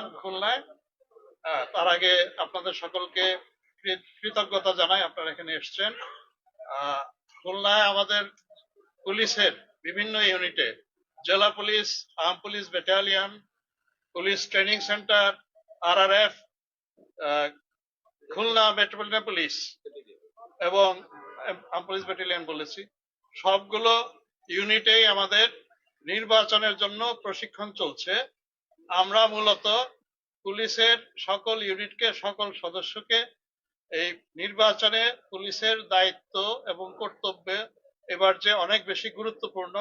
অভিযান খুলনায়। তার আগে আপনাদের সকলকে কৃতজ্ঞতা জানাই আপনারা এখানে এসছেন। খুলনায় আমাদের পুলিশের বিভিন্ন ইউনিটে, জেলা police arm police battalion, police training centre, RRF Khulna metropolitan police এবং আর্ম পুলিশ ব্যাটালিয়ন বলেছি। সবগুলো ইউনিটেই আমাদের নির্বাচনের জন্য প্রশিক্ষণ চলছে। আমরা মূলত পুলিশের সকল ইউনিটকে, সকল সদস্যকে এই নির্বাচনে পুলিশের দায়িত্ব এবং কর্তব্যে এবার যে অনেক বেশি গুরুত্বপূর্ণ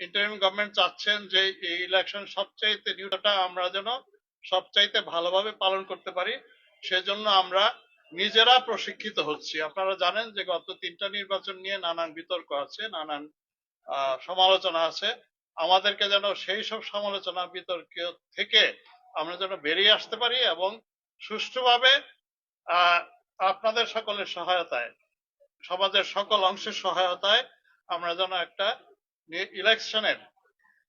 ইন্টারিম গভর্নমেন্ট চাচ্ছেন যে এই ইলেকশন সবচাইতে নিউটা আমরা যেন সবচাইতে ভালোভাবে পালন করতে পারি, সেজন্য আমরা নিজেরা প্রশিক্ষিত হচ্ছি। আপনারা জানেন যে গত তিনটা নির্বাচন নিয়ে নানান বিতর্ক আছে, নানান সমালোচনা আছে। আমাদেরকে যেন সেই সব সমালোচনা বিতর্ক থেকে আমরা যেন বেরিয়ে আসতে পারি এবং সুষ্ঠুভাবে আপনাদের সকলের সহায়তায়, সমাজের সকল অংশের সহায়তায় আমরা যেন একটা ইলেকশনের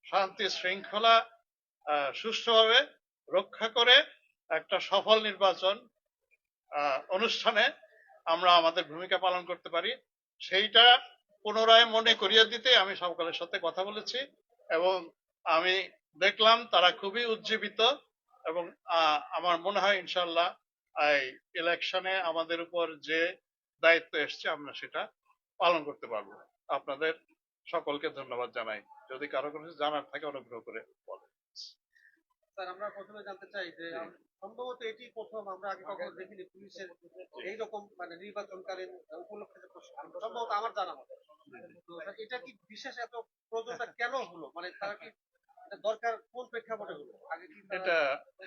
শান্তি শৃঙ্খলা সুষ্ঠুভাবে রক্ষা করে একটা সফল নির্বাচন অনুষ্ঠানে আমরা আমাদের ভূমিকা পালন করতে পারি। সেইটা পুনরায় মনে করিয়ে দিতে আমি সকলের সাথে কথা বলেছি। এবং আমি দেখলাম তারা খুবই উজ্জীবিত এবং আমার মনে হয় ইনশাল্লাহ এই ইলেকশনে আমাদের উপর যে দায়িত্ব এসছে, আমরা সেটা পালন করতে পারব। আপনাদের সকলকে ধন্যবাদ জানাই। যদি কারও কোনো জানার থাকে, অনুগ্রহ করে স্যার আমরা প্রথমে জানতে চাই যে সম্ভবত এটি প্রথম আমরা আগে কখনো দেখিনি পুলিশের এইরকম মানে নির্বাচনকালীন উপলক্ষে সম্ভবত আমার জানা মতে। এটা কি বিশেষ এত প্রয়োজনটা কেন হলো? মানে তারা কি এটা দরকার কোন প্রেক্ষাপটে হলো? আগে কি এটা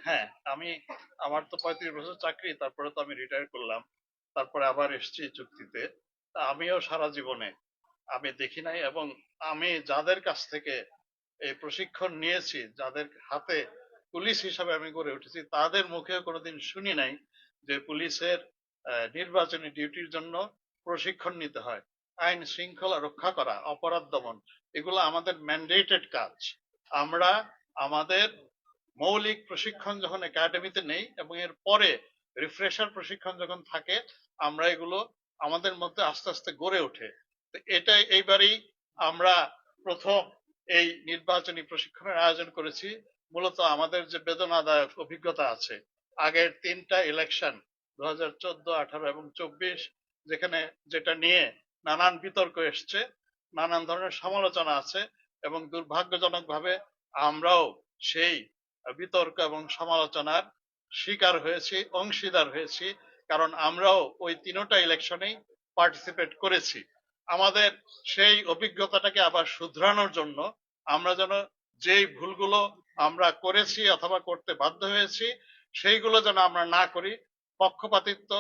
হ্যাঁ আমি আমার তো পঁয়ত্রিশ বছর চাকরি তারপরে তো আমি রিটায়ার করলাম তারপরে আবার এসেছি চুক্তিতে। আমিও সারা জীবনে আমি দেখি নাই এবং আমি যাদের কাছ থেকে এই প্রশিক্ষণ নিয়েছি যাদের হাতে পুলিশ হিসাবে আমি গড়ে উঠেছি। তাদের মুখে কোনোদিন শুনি নাই যে পুলিশের নির্বাচনী ডিউটির জন্য প্রশিক্ষণ নিতে হয়। আইন শৃঙ্খলা রক্ষা করা, অপরাধ দমন, এগুলো আমাদের ম্যান্ডেটেড কাজ। আমরা আমাদের মৌলিক প্রশিক্ষণ যখন একাডেমিতে নেই এবং এর পরে রিফ্রেশার প্রশিক্ষণ যখন থাকে, আমরা এগুলো আমাদের মধ্যে আস্তে আস্তে গড়ে ওঠে। এটাই, এইবারই আমরা প্রথম এই নির্বাচনী প্রশিক্ষণের আয়োজন করেছি। মূলত আমাদের যে বেদনাদায়ক অভিজ্ঞতা আছে, আগের তিনটা ইলেকশন দু হাজার চোদ্দ, আঠারো এবং চব্বিশ, যেখানে যেটা নিয়ে নানান বিতর্ক এসছে, নানান ধরনের সমালোচনা আছে এবং দুর্ভাগ্যজনকভাবে আমরাও সেই বিতর্ক এবং সমালোচনার শিকার হয়েছি, অংশীদার হয়েছি, কারণ আমরাও ওই তিনোটা ইলেকশনেই পার্টিসিপেট করেছি। আমাদের সেই অভিজ্ঞতাটাকে আবার শুধরানোর জন্য আমরা যেন যেই ভুলগুলো আমরা করেছি অথবা করতে বাধ্য হয়েছি, সেইগুলো যেন আমরা না করি, পক্ষপাতিত্ব,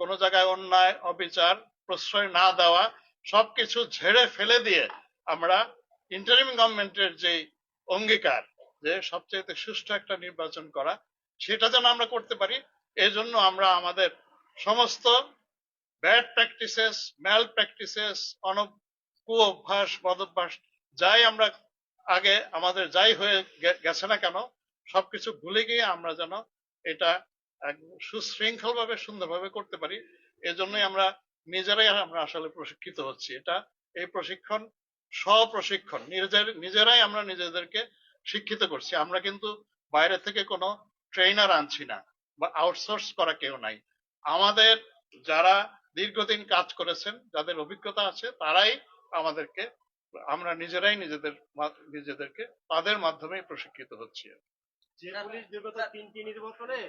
কোনো জায়গায় অন্যায়, অবিচার, প্রশ্রয় না দেওয়া, সবকিছু ঝেড়ে ফেলে দিয়ে আমরা ইন্টারিম গভর্নমেন্টের যে অঙ্গীকার যে সবচেয়ে সুষ্ঠু একটা নির্বাচন করা, সেটা যেন আমরা করতে পারি এই জন্য আমরা আমাদের সমস্ত ব্যাড প্র্যাকটিসেস ম্যাল প্র্যাকটিসেস অন কুঅভ্যাস, বদভ্যাস, যাই আমরা আগে আমাদের যাই হয়ে গেছে না কেন, সবকিছু ভুলে গিয়ে আমরা যেন এটা সুশৃঙ্খল ভাবে সুন্দরভাবে করতে পারি, এজন্যই আমরা নিজেরাই আমরা আসলে প্রশিক্ষিত হচ্ছি। এটা এই প্রশিক্ষণ স্বপ্রশিক্ষণ, নিজের, নিজেরাই আমরা নিজেদেরকে শিক্ষিত করছি। আমরা কিন্তু বাইরে থেকে কোনো ট্রেনার আনছি না বা আউটসোর্স করা কেউ নাই। আমাদের যারা দীর্ঘদিন কাজ করেছেন, যাদের অভিজ্ঞতা আছে, তারাই আমাদেরকে আমরা নিজেরাই নিজেদের নিজেদেরকে তাদের মাধ্যমেই প্রশিক্ষিত হচ্ছি। যে পুলিশ বিগত তিনটি নির্বাচনে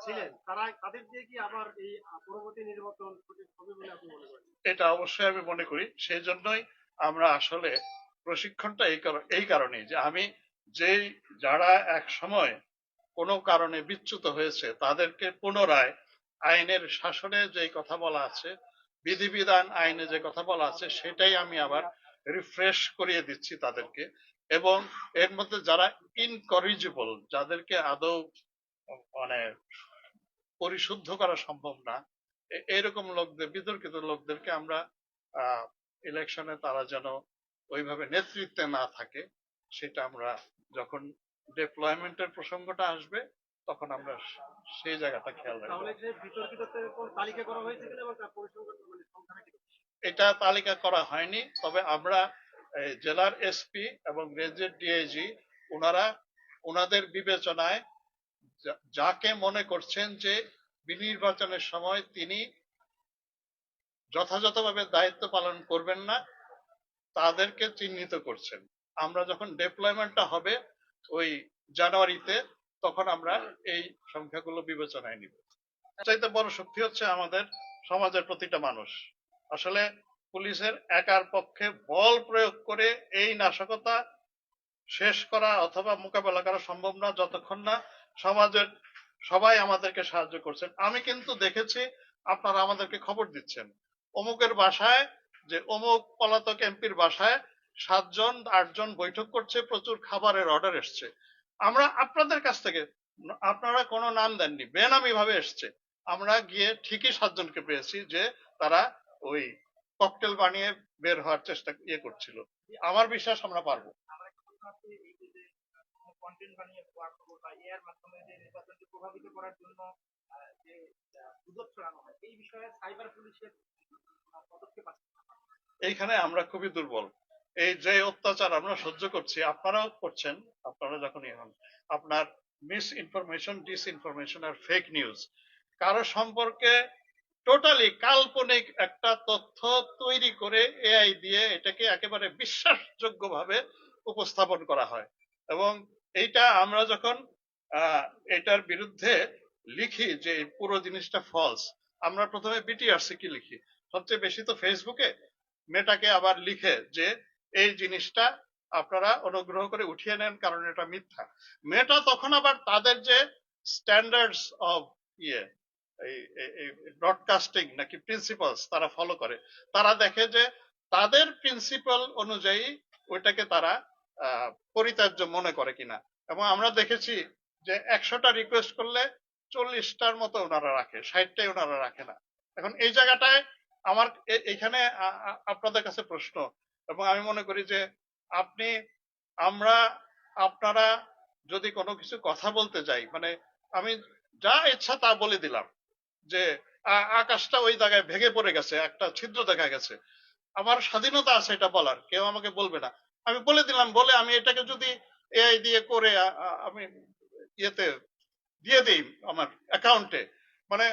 ছিলেন তারা তাদের দিয়ে কি আবার এই পরবর্তী নির্বাচন হবে বলে আপনি মনে করেন? এটা অবশ্যই আমি মনে করি। সেই জন্যই আমরা আসলে প্রশিক্ষণটা এই কারণ এই কারণেই যে আমি যেই যারা এক সময় কোনো কারণে বিচ্যুত হয়েছে তাদেরকে পুনরায় আইনের শাসনে যে কথা বলা আছে বিধিবিধান আইনে যে কথা বলা আছে সেটাই আমি আবার রিফ্রেশ করিয়ে দিচ্ছি তাদেরকে। এবং এর মধ্যে যারা ইনকরিজিবল যাদেরকে আদৌ মানে পরিশুদ্ধ করা সম্ভব না এরকম লোকদের, বিতর্কিত লোকদেরকে আমরা ইলেকশনে তারা যেন ওইভাবে নেতৃত্বে না থাকে, সেটা আমরা যখন ডিপ্লয়মেন্টের প্রসঙ্গটা আসবে, তখন আমরা সেই জায়গাটা খেয়াল রাখব। এটা তালিকা করা হয়নি, তবে আমরা জেলার এসপি এবং রেঞ্জের ডিআইজি ওনারা ওনাদের বিবেচনায় যাকে মনে করছেন যে বিনির্বাচনের সময় তিনি যথাযথভাবে দায়িত্ব পালন করবেন না, তাদেরকে চিহ্নিত করছেন। আমরা যখন ডেপ্লয়মেন্টটা হবে ওই জানুয়ারিতে, তখন আমরা এই সংখ্যাগুলো বিবেচনায় নিব। চাইতে বড় শক্তি হচ্ছে আমাদের সমাজের প্রতিটা মানুষ। আসলে পুলিশের একার পক্ষে বল প্রয়োগ করে এই নাশকতা শেষ করা অথবা মোকাবেলা করা সম্ভব না, যতক্ষণ না সমাজের সবাই আমাদেরকে সাহায্য করছেন। আমি কিন্তু দেখেছি আপনারা আমাদেরকে খবর দিচ্ছেন। অমুকের বাসায়, যে অমুক পলাতক এমপির বাসায় সাতজন, আটজন বৈঠক করছে, প্রচুর খাবারের অর্ডার এসছে। আমরা আপনাদের কাছ থেকে, আপনারা কোনো নাম দেননি বেনামি ভাবে এসছে। আমরা গিয়ে ঠিকই সাতজনকে পেয়েছি যে তারা ওই ককটেল বানিয়ে বের হওয়ার চেষ্টা ইয়ে করছিল। আমার বিশ্বাস আমরা পারব। আমার একটা প্রশ্ন আছে এই যে কন্টেন্ট বানিয়ে ওয়ার্ক বা এর মাধ্যমে যে নির্বাচনকে প্রভাবিত করার জন্য যে গুজব ছড়ানো হয় এই বিষয়ে সাইবার পুলিশের পদক্ষেপ আছে। এইখানে আমরা খুবই দুর্বল। এই যে অত্যাচার আমরা সহ্য করছি আপনারাও করছেন আপনারা যখনই হন আপনার মিস ইনফরমেশন ডিস ইনফরমেশন আর ফেক নিউজ কারও সম্পর্কে টোটালি কাল্পনিক একটা তথ্য তৈরি করে এআই দিয়ে এটাকে একেবারে বিশ্বাসযোগ্য ভাবে উপস্থাপন করা হয়। এবং এইটা আমরা যখন এটার বিরুদ্ধে লিখি যে পুরো জিনিসটা ফলস আমরা প্রথমে বিটিআরসি কি লিখি? সবচেয়ে বেশি তো ফেসবুকে মেটাকে আবার লিখে যে এই জিনিসটা আপনারা অনুগ্রহ করে উঠিয়ে নেন কারণ এটা মিথ্যা। মেটা তখন আবার তাদের যে স্ট্যান্ডার্ডস অফ ইয়ে এই ব্রডকাস্টিং নাকি প্রিন্সিপালস তারা ফলো করে। তারা দেখে যে তাদের প্রিন্সিপাল অনুযায়ী ওইটাকে তারা পরিত্যাজ্য মনে করে কিনা। এবং আমরা দেখেছি যে একশোটা রিকোয়েস্ট করলে চল্লিশটার মতো ওনারা রাখে, ষাটটাই ওনারা রাখে না। এখন এই জায়গাটায় আমার এখানে আপনাদের কাছে প্রশ্ন, এবং আমি মনে করি যে আপনি, আমরা আপনারা যদি কোনো কিছু কথা বলতে যাই মানে আমি যা ইচ্ছা তা বলে দিলাম যে আকাশটা ওই জায়গায় ভেঙে পড়ে গেছে, একটা ছিদ্র দেখা গেছে। আমার স্বাধীনতা আছে এটা বলার, কেউ আমাকে বলবে না। আমি বলে দিলাম, বলে আমি এটাকে যদি এআই দিয়ে করে আমি ইয়েতে দিয়ে দিই আমার অ্যাকাউন্টে। মানে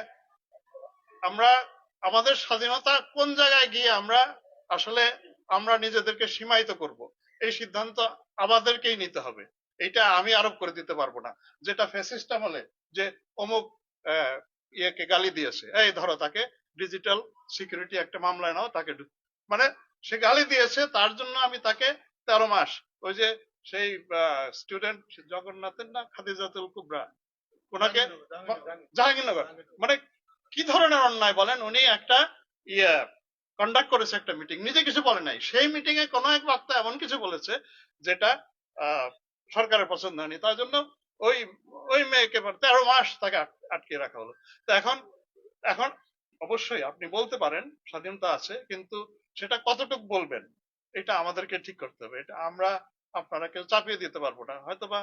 আমরা, আমাদের স্বাধীনতা কোন জায়গায় গিয়ে আমরা আসলে, আমরা নিজেদেরকে সীমায়িত করব, এই সিদ্ধান্ত আমাদেরকেই নিতে হবে। এটা আমি আরোপ করে দিতে পারব না। যেটা ফ্যাসিস্ট আমলে, যে অমুক ইয়েকে গালি দিয়েছে। এই ধরো তাকে ডিজিটাল সিকিউরিটি একটা মামলায় নাও তাকে মানে সে গালি দিয়েছে তার জন্য আমি তাকে তেরো মাস। ওই যে সেই স্টুডেন্ট জগন্নাথের না খাদিজাতুল কুবরা? ওনাকে জাহাঙ্গীরনগর মানে কি ধরনের অন্যায় বলেন? উনি একটা ইয়ে কন্ডাক্ট করেছে একটা মিটিং নিজে কিছু বলে নাই। সেই মিটিং এ কোনো এক বক্তা এমন কিছু বলেছে যেটা আহ, সরকারের পছন্দ হয়নি। তার জন্য ওই ওই মেয়েকে এবার তেরো মাস তাকে আটকে রাখা হলো। তো এখন এখন অবশ্যই আপনি বলতে পারেন স্বাধীনতা আছে কিন্তু সেটা কতটুকু বলবেন? এটা আমাদেরকে ঠিক করতে হবে। এটা আমরা আপনারা কেউ চাপিয়ে দিতে পারব না। হয়তো বা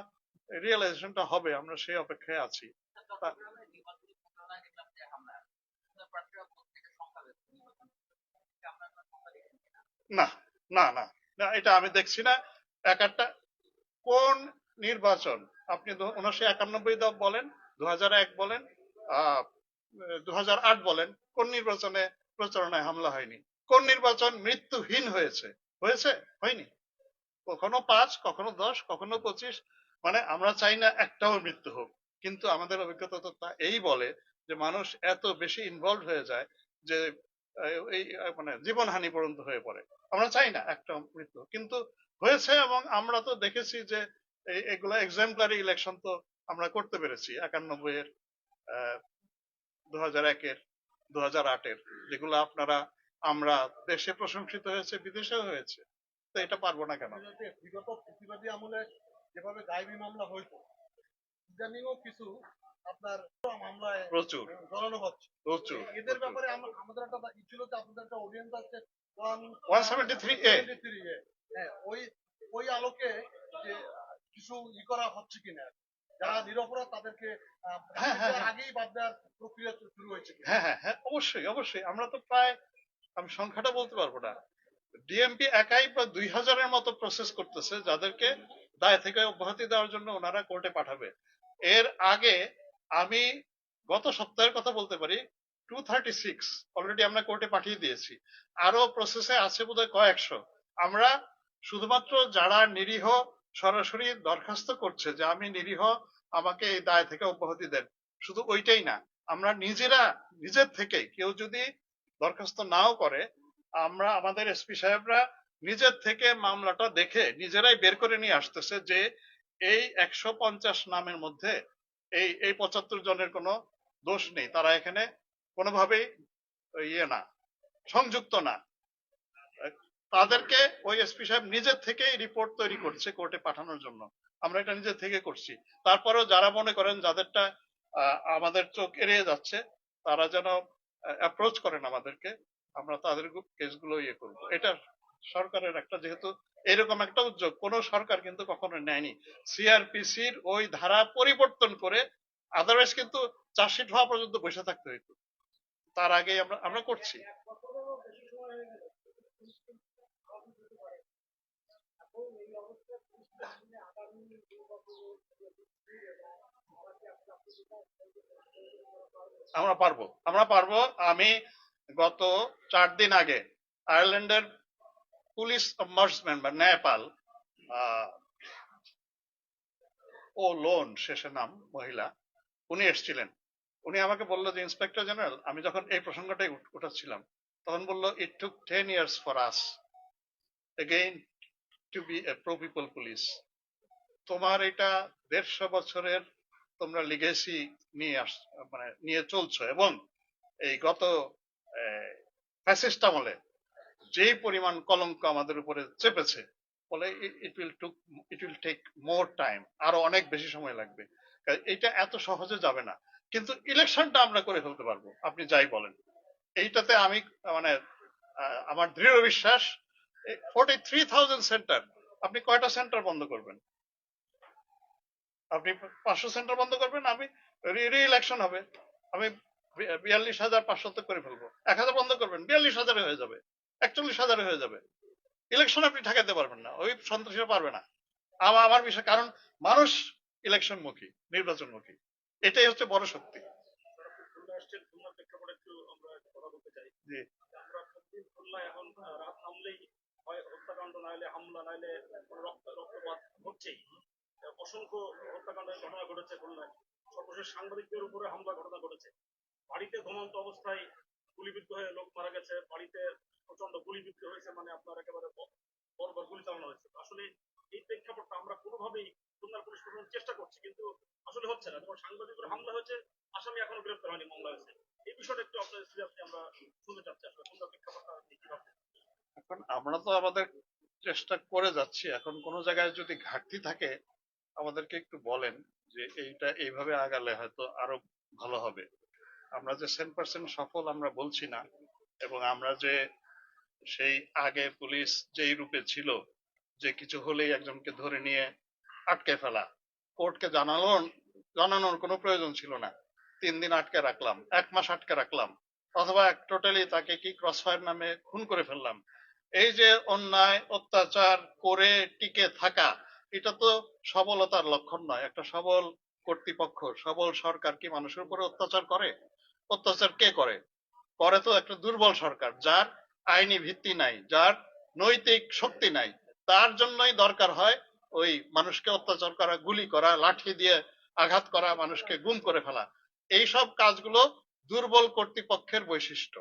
রিয়েলাইজেশনটা হবে আমরা সেই অপেক্ষায় আছি। না না। না এটা আমি দেখছি না। এক একটা কোন নির্বাচন আপনি উনিশশো একানব্বই বলেন দু বলেন দু বলেন, কোন নির্বাচনে প্রচারণায় হামলা হয়নি? কোন নির্বাচন মৃত্যুহীন হয়েছে? হয়েছে? হয়নি। কখনো পাঁচ, কখনো দশ, কখনো পঁচিশ মানে আমরা চাই না একটাও মৃত্যু হোক। কিন্তু আমাদের অভিজ্ঞতা তো এই বলে যে মানুষ এত বেশি ইনভলভ হয়ে যায় যে এই মানে জীবনহানি পর্যন্ত হয়ে পড়ে। আমরা চাই না একটা মৃত্যু। কিন্তু হয়েছে এবং আমরা তো দেখেছি যে এগুলো এক্সাম্পলারি ইলেকশন তো আমরা করতে পেরেছি। একানব্বই এর দু হাজার একের দু হাজার আটের যেগুলো আপনারা আমরা দেশে প্রশংসিত হয়েছে বিদেশেও হয়েছে। তো এটা পারব না কেন? বিগত প্রতিবাদী আমলে যেভাবে মামলা হইতো ইদানিংও কিছু আপনার মামলায় প্রচুর। জড়ানো হচ্ছে। প্রচুর এদের ব্যাপারে আমাদের একটা ই ছিল যে আপনাদের একটা অডিয়েন্স আছে ওয়ান সেভেন্টি থ্রি এ হ্যাঁ ওই ওই আলোকে যে কিছু ই করা হচ্ছে কিনা? যারা নিরপরাধ তাদেরকে হ্যাঁ, হ্যাঁ, হ্যাঁ। আগেই বাদ দেওয়ার প্রক্রিয়া শুরু হয়েছে হ্যাঁ হ্যাঁ হ্যাঁ অবশ্যই অবশ্যই। আমরা তো প্রায় আমি সংখ্যাটা বলতে পারব না। ডিএমপি একাই প্রায় দুই হাজারের মতো প্রসেস করতেছে যাদেরকে দায় থেকে অব্যাহতি দেওয়ার জন্য ওনারা কোর্টে পাঠাবে। এর আগে আমি গত সপ্তাহের কথা বলতে পারি টু থার্টি সিক্স অলরেডি আমরা কোর্টে পাঠিয়ে দিয়েছি। আরও প্রসেসে আছে বোধহয় কয়েকশো। আমরা শুধুমাত্র যারা নিরীহ সরাসরি দরখাস্ত করছে যে আমি নিরীহ, আমাকে এই দায় থেকে অব্যাহতি দেন। শুধু ওইটাই না, আমরা নিজেরা, নিজের থেকে কেউ যদি দরখাস্ত নাও করে, আমরা আমাদের এসপি সাহেবরা নিজের থেকে মামলাটা দেখে নিজেরাই বের করে নিয়ে আসতেছে যে এই একশো পঞ্চাশ নামের মধ্যে এই এই পঁচাত্তর জনের কোনো দোষ নেই। তারা এখানে কোনোভাবেই ইয়ে না, সংযুক্ত না। তাদেরকে ওই এসপি সাহেব নিজের থেকেই রিপোর্ট তৈরি করছে কোর্টে পাঠানোর জন্য। আমরা এটা নিজের থেকে করছি। তারপরেও যারা মনে করেন যাদেরটা আমাদের চোখ এড়িয়ে যাচ্ছে, তারা যেন অ্যাপ্রোচ করেন আমাদেরকে, আমরা তাদের কেসগুলো ইয়ে করব। এটা সরকারের একটা, যেহেতু এরকম একটা উদ্যোগ, কোন সরকার কিন্তু কখনো নেয়নি। সিআরপিসির ওই ধারা পরিবর্তন করে আদারওয়াইজ কিন্তু চার্জশিট হওয়া পর্যন্ত বসে থাকতে হইতো। তার আগে আমরা আমরা করছি। আমরা পারব আমরা পারব। আমি গত চার দিন আগে আয়ারল্যান্ডের পুলিশ অমার্সমেন্ট বা নেপাল ও লোন শেষে নাম, মহিলা, উনি এসেছিলেন। উনি আমাকে বলল যে, ইন্সপেক্টর জেনারেল, আমি যখন এই প্রসঙ্গটাই উঠাচ্ছিলাম, তখন বলল it took ten years for us again to be a pro people police তোমার এটা দেড়শো বছরের তোমরা লিগেসি নিয়ে আস মানে নিয়ে চলছো এবং এই গত ফ্যাসিস্ট আমলে যেই পরিমাণ কলঙ্ক আমাদের উপরে চেপেছে বলে it will took it will take more time আরও অনেক বেশি সময় লাগবে। এটা এত সহজে যাবে না। কিন্তু ইলেকশনটা আমরা করে ফেলতে পারব, আপনি যাই বলেন। এইটাতে আমি মানে আমার দৃঢ় বিশ্বাস ফোর্টি থ্রি থাউজেন্ড সেন্টার আপনি কয়টা সেন্টার বন্ধ করবেন? আপনি পাঁচশো সেন্টার বন্ধ করবেন আমি রি ইলেকশন হবে। আমি বিয়াল্লিশ হাজার পাঁচশো করে ফেলব। এক হাজার বন্ধ করবেন বিয়াল্লিশ হাজারে হয়ে যাবে একচল্লিশ হাজারে হয়ে যাবে। ইলেকশন আপনি ঠেকাতে পারবেন না ওই সন্ত্রাসীরা পারবে না। আমার আমার বিষয় কারণ মানুষ ইলেকশন মুখী নির্বাচন মুখী এটাই হচ্ছে বড় শক্তি। আমরা এখন রাত নামলেই হয় হত্যাকাণ্ড নাইলে হামলা কোনো রক্ত, রক্তপাত হচ্ছেই অসংখ্য হত্যাকাণ্ডের ঘটনা ঘটেছে খুলনায়। সর্বশেষ সাংবাদিকদের উপরে হামলা ঘটনা ঘটেছে। বাড়িতে ঘুমন্ত অবস্থায় গুলিবিদ্ধ হয়ে লোক মারা গেছে। বাড়িতে প্রচণ্ড গুলিবিদ্ধ হয়েছে মানে আপনার একেবারে বর্বর গুলি চালানো হয়েছে। আসলে এই প্রেক্ষাপটটা আমরা কোনোভাবেই খুলনার পুলিশ প্রশাসন চেষ্টা করছি, কিন্তু আসলে হচ্ছে না। যেমন সাংবাদিকের হামলা হয়েছে, আসামি এখনও গ্রেফতার হয়নি মামলা হয়েছে এই বিষয়টা একটু আপনার সিরিয়াসলি আমরা শুনতে চাচ্ছি আসলে। খুলনার প্রেক্ষাপটটা আপনি কি ভাবছেন এখন আমরা তো আমাদের চেষ্টা করে যাচ্ছি। এখন কোন জায়গায় যদি ঘাটতি থাকে, আমাদেরকে একটু বলেন যে এইটা এইভাবে আগালে হয়তো আরও ভালো হবে। আমরা যে সেন পার্সেন্ট সফল আমরা বলছি না, এবং আমরা যে সেই আগে পুলিশ যেই রূপে ছিল, যে কিছু হলেই একজনকে ধরে নিয়ে আটকে ফেলা, কোর্টকে জানালো জানানোর কোনো প্রয়োজন ছিল না। তিন দিন আটকে রাখলাম, এক মাস আটকে রাখলাম, অথবা টোটালি তাকে কি ক্রস ক্রসফায়ার নামে খুন করে ফেললাম এই যে অন্যায়, অত্যাচার করে টিকে থাকা, এটা তো সবলতার লক্ষণ নয়। একটা সবল কর্তৃপক্ষ, সবল সরকার কি মানুষের উপরে অত্যাচার করে? অত্যাচার কে করে? করে তো একটা দুর্বল সরকার, যার আইনি ভিত্তি নাই, যার নৈতিক শক্তি নাই। তার জন্যই দরকার হয় ওই মানুষকে অত্যাচার করা, গুলি করা, লাঠি দিয়ে আঘাত করা, মানুষকে গুম করে ফেলা। এইসব কাজগুলো দুর্বল কর্তৃপক্ষের বৈশিষ্ট্য।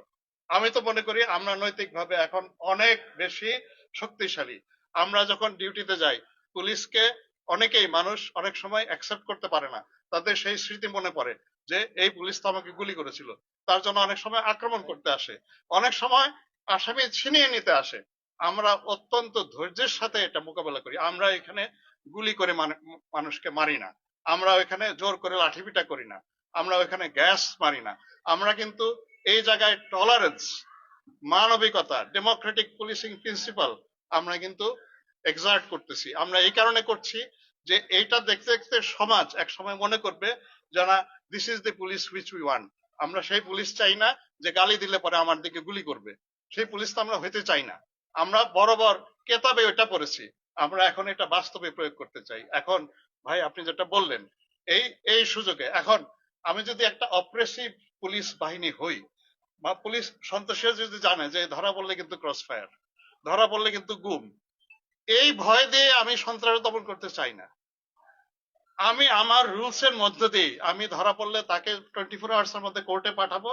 আমি তো মনে করি আমরা নৈতিকভাবে এখন অনেক বেশি শক্তিশালী। আমরা যখন ডিউটিতে যাই, পুলিশকে অনেকেই মানুষ অনেক সময় অ্যাকসেপ্ট করতে পারে না। তাদের সেই স্মৃতি মনে পড়ে যে, এই পুলিশ তো আমাকে গুলি করেছিল। তার জন্য অনেক সময় আক্রমণ করতে আসে। অনেক সময় আসামি ছিনিয়ে নিতে আসে। আমরা অত্যন্ত ধৈর্যের সাথে এটা মোকাবেলা করি। আমরা এখানে গুলি করে মানে- মানুষকে মারি না। আমরা এখানে জোর করে লাঠিপিটা করি না। আমরা ওখানে গ্যাস মারি না। আমরা কিন্তু এই জায়গায় টলারেন্স মানবিকতা ডেমোক্রেটিক পুলিশিং প্রিন্সিপাল আমরা কিন্তু এক্সার্ট করতেছি। আমরা এই কারণে করছি যে এইটা দেখতে দেখতে সমাজ এক সময় মনে করবে যারা this is the police which we want আমরা সেই পুলিশ চাই না যে গালি দিলে পরে আমার দিকে গুলি করবে। সেই পুলিশ তো আমরা হইতে চাই না। আমরা বরাবর কেতাবে ওইটা পড়েছি। আমরা এখন এটা বাস্তবে প্রয়োগ করতে চাই। এখন ভাই, আপনি যেটা বললেন, এই এই সুযোগে। এখন আমি যদি একটা অপ্রেসিভ পুলিশ বাহিনী হই বা পুলিশ সন্তোষে যদি জানে যে ধরা পড়লে কিন্তু ক্রস ফায়ার ধরা পড়লে কিন্তু গুম, এই ভয় দিয়ে আমি সন্ত্রাস দমন করতে চাই না। আমি আমার রুলস এর মধ্য দিয়ে আমি ধরা পড়লে তাকে টোয়েন্টি ফোর আওয়ার্স এর মধ্যে কোর্টে পাঠাবো,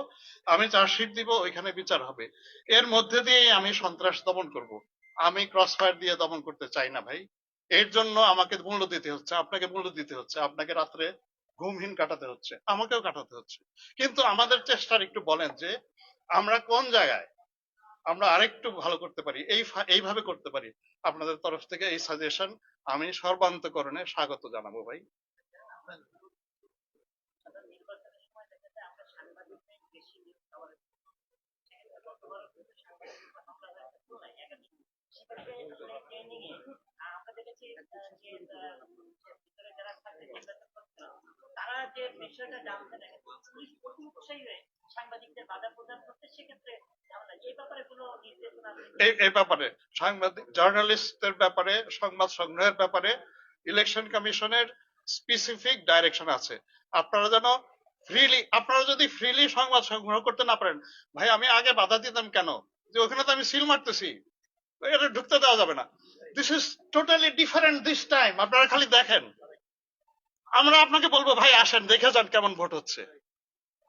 আমি চার্জশিট দিব, ওইখানে বিচার হবে। এর মধ্যে দিয়ে আমি সন্ত্রাস দমন করব। আমি ক্রস ফায়ার দিয়ে দমন করতে চাই না ভাই। এর জন্য আমাকে মূল্য দিতে হচ্ছে, আপনাকে মূল্য দিতে হচ্ছে, আপনাকে রাত্রে ঘুমহীন কাটাতে হচ্ছে, আমাকেও কাটাতে হচ্ছে। কিন্তু আমাদের চেষ্টার একটু বলেন যে আমরা কোন জায়গায়? আমরা আরেকটু ভালো করতে পারি, এই এইভাবে করতে পারি। আপনাদের তরফ থেকে এই সাজেশন আমি সর্বান্তকরণে স্বাগত জানাব ভাই। এই ব্যাপারে, সাংবাদিক জার্নালিস্টদের ব্যাপারে, সংবাদ সংগ্রহের ব্যাপারে ইলেকশন কমিশনের স্পেসিফিক ডাইরেকশন আছে। আপনারা যেন ফ্রিলি আপনারা যদি ফ্রিলি সংবাদ সংগ্রহ করতে না পারেন, ভাই আমি আগে বাধা দিতাম কেন? যে ওখানে তো আমি সিল মারতেছি। এটা ঢুকতে দেওয়া যাবে না। This is totally different this time আপনারা খালি দেখেন। আমরা আপনাকে বলব, ভাই, আসেন, দেখে যান কেমন ভোট হচ্ছে।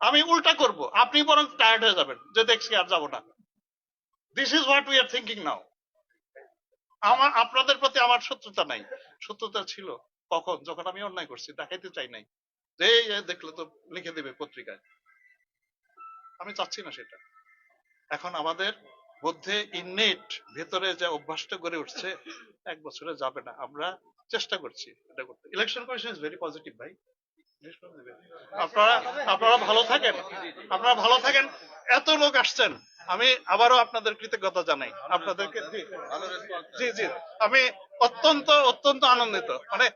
আমি উল্টা করব। আপনি বরং টায়ার্ড হয়ে যাবেন, যে দেখছি আর যাব না। This is what we are thinking now আমার, আপনাদের প্রতি আমার শত্রুতা নাই। শত্রুতা ছিল কখন? যখন আমি অন্যায় করছি, দেখাইতে চাই নাই। যে দেখলে তো লিখে দেবে পত্রিকায়। আমি চাচ্ছি না সেটা। এখন আমাদের মধ্যে ইননেট ভেতরে যে অভ্যাসটা গড়ে উঠছে, এক বছরে যাবে না। আমরা চেষ্টা করছি এটা করতে। Election commission is very positive ভাই। আপনারা আপনারা ভালো থাকেন। আপনারা ভালো থাকেন। এত লোক আসছেন। আমি আবারও আপনাদের কৃতজ্ঞতা জানাই। আপনাদেরকে জি জি জি। আমি অত্যন্ত অত্যন্ত আনন্দিত। মানে